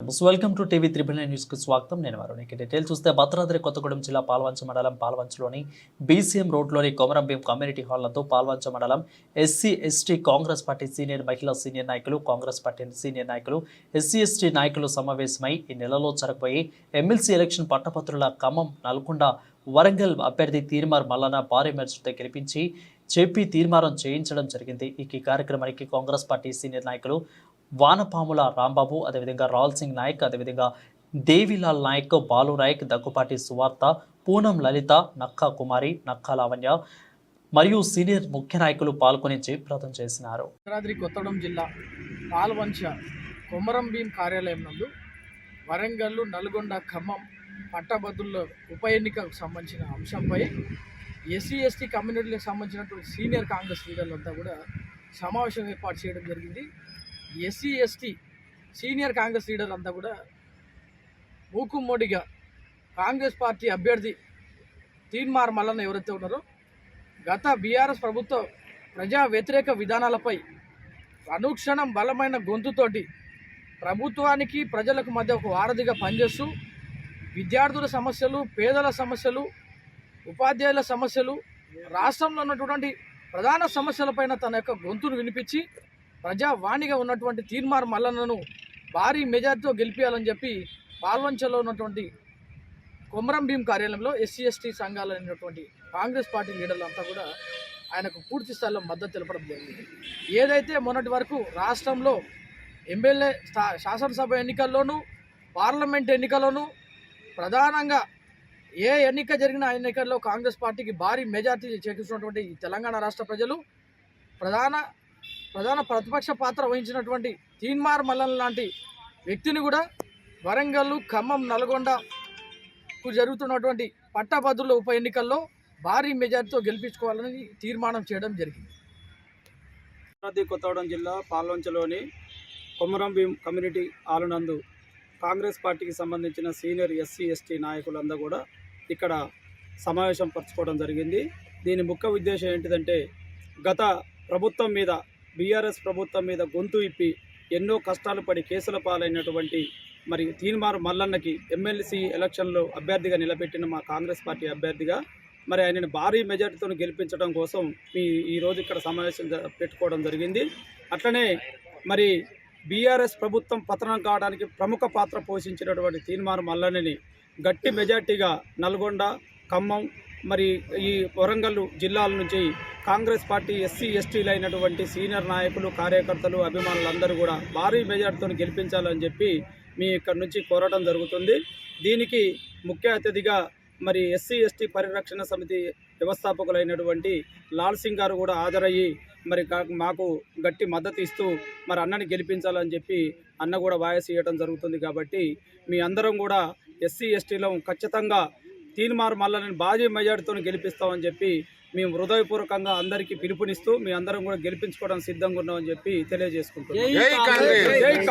Welcome to TV triple nine స్వాగతం నేను వారు నీకు డీటెయిల్ చూస్తే భద్రాద్రి కొత్తగూడెం జిల్లా పాల్వంచ మండలం పాల్వంచలోని బీసీఎం రోడ్లోని కొమరంభీం కమ్యూనిటీ హాల్లతో పాల్వంచ మండలం SC ST Congress party senior మహిళా సీనియర్ నాయకులు కాంగ్రెస్ పార్టీ సీనియర్ నాయకులు ఎస్సీ ఎస్టీ నాయకులు సమావేశమై ఈ నెలలో జరగబోయే ఎమ్మెల్సీ ఎలక్షన్ పట్టభద్రుల ఖమ్మం నల్గొండ వరంగల్ అభ్యర్థి తీర్మార్ మల్లన భారీ మెజార్టీతో గెలిపించి చెప్పి తీర్మానం చేయించడం జరిగింది. ఈ కార్యక్రమానికి కాంగ్రెస్ పార్టీ సీనియర్ నాయకులు వానపాముల రాంబాబు అదేవిధంగా రాల్ సింగ్ నాయక్ అదేవిధంగా దేవిలాల్ నాయక్ బాలు నాయక్ దగ్గుపాటి సువార్త పూనం లలిత నక్కా కుమారి నక్కా లావణ్య మరియు సీనియర్ ముఖ్య నాయకులు పాల్గొని జయప్రదం చేసినారు. భద్రాద్రి కొత్తగూడెం జిల్లా పాల్వంచ కొమరం భీం కార్యాలయం నందు వరంగల్ నల్గొండ ఖమ్మం పట్టభద్రుల ఉప ఎన్నికకు సంబంధించిన అంశంపై ఎస్సీ ఎస్టీ కమ్యూనిటీలకు సంబంధించినటువంటి సీనియర్ కాంగ్రెస్ లీడర్లంతా కూడా సమావేశం ఏర్పాటు చేయడం జరిగింది. ఎస్సీ ఎస్టీ సీనియర్ కాంగ్రెస్ లీడర్లంతా కూడా మూకుమ్మడిగా కాంగ్రెస్ పార్టీ అభ్యర్థి తీన్మార్ మల్లన్న ఎవరైతే ఉన్నారో గత బీఆర్ఎస్ ప్రభుత్వ ప్రజా వ్యతిరేక విధానాలపై అనుక్షణం బలమైన గొంతుతోటి ప్రభుత్వానికి ప్రజలకు మధ్య ఒక వారధిగా పనిచేస్తూ విద్యార్థుల సమస్యలు పేదల సమస్యలు ఉపాధ్యాయుల సమస్యలు రాష్ట్రంలో ఉన్నటువంటి ప్రధాన సమస్యలపైన తన యొక్క గొంతును వినిపించి ప్రజావాణిగా ఉన్నటువంటి తీర్మార్ మల్లన్నను భారీ మెజార్టీతో గెలిపించాలని చెప్పి పాల్వంచలో ఉన్నటువంటి కొమరం భీం కార్యాలయంలో ఎస్సీ ఎస్టీ సంఘాలు అనేటువంటి కాంగ్రెస్ పార్టీ లీడర్లంతా కూడా ఆయనకు పూర్తి స్థాయిలో మద్దతు తెలపడం జరిగింది. ఏదైతే మొన్నటి వరకు రాష్ట్రంలో ఎమ్మెల్యే శాసనసభ ఎన్నికల్లోనూ పార్లమెంట్ ఎన్నికల్లోనూ ప్రధానంగా ఏ ఎన్నిక జరిగిన ఆ ఎన్నికల్లో కాంగ్రెస్ పార్టీకి భారీ మెజార్టీ చేకూర్చున్నటువంటి తెలంగాణ రాష్ట్ర ప్రజలు ప్రధాన ప్రధాన ప్రతిపక్ష పాత్ర వహించినటువంటి తీన్మార్ మల్లన్ లాంటి వ్యక్తిని కూడా వరంగల్ ఖమ్మం నల్గొండకు జరుగుతున్నటువంటి పట్టభద్రుల ఉప ఎన్నికల్లో భారీ మెజార్టీతో గెలిపించుకోవాలని తీర్మానం చేయడం జరిగింది. భద్రాద్రి కొత్తగూడెం జిల్లా పాల్వంచలోని కొమరం భీం కమ్యూనిటీ ఆలనందు కాంగ్రెస్ పార్టీకి సంబంధించిన సీనియర్ ఎస్సీ ఎస్టీ నాయకులందరూ కూడా ఇక్కడ సమావేశం పరచుకోవడం జరిగింది. దీని ముఖ్య ఉద్దేశం ఏంటిదంటే గత ప్రభుత్వం మీద బీఆర్ఎస్ ప్రభుత్వం మీద గొంతు ఇప్పి ఎన్నో కష్టాలు పడి కేసుల పాలైనటువంటి మరి తీన్మారు మల్లన్నకి ఎమ్మెల్సీ ఎలక్షన్లో అభ్యర్థిగా నిలబెట్టిన మా కాంగ్రెస్ పార్టీ అభ్యర్థిగా మరి ఆయనను భారీ మెజార్టీతో గెలిపించడం కోసం ఈ ఈరోజు ఇక్కడ సమావేశం పెట్టుకోవడం జరిగింది. అట్లనే మరి బీఆర్ఎస్ ప్రభుత్వం పతనం కావడానికి ప్రముఖ పాత్ర పోషించినటువంటి తీన్మారు మల్లన్నని గట్టి మెజార్టీగా నల్గొండ ఖమ్మం మరి ఈ వరంగల్ జిల్లాల నుంచి కాంగ్రెస్ పార్టీ ఎస్సీ ఎస్టీలు అయినటువంటి సీనియర్ నాయకులు కార్యకర్తలు అభిమానులందరూ కూడా భారీ మెజార్టీతో గెలిపించాలని చెప్పి మీ ఇక్కడి నుంచి కోరడం జరుగుతుంది. దీనికి ముఖ్య అతిథిగా మరి ఎస్సీ ఎస్టీ పరిరక్షణ సమితి వ్యవస్థాపకులైనటువంటి లాల్ సింగ్ గారు కూడా హాజరయ్యి మరి మాకు గట్టి మద్దతు ఇస్తూ మరి అన్నని గెలిపించాలని చెప్పి అన్న కూడా వాయస్ ఇవ్వడం జరుగుతుంది కాబట్టి మీ అందరం కూడా ఎస్సీ ఎస్టీలో ఖచ్చితంగా తీన్మార్ మల్లని భారీ మెజార్టీతో గెలిపిస్తామని చెప్పి మేము హృదయపూర్వకంగా అందరికీ పిలుపునిస్తూ మీ అందరం కూడా గెలిపించుకోవడానికి సిద్ధంగా ఉన్నామని చెప్పి తెలియజేసుకుంటున్నాం.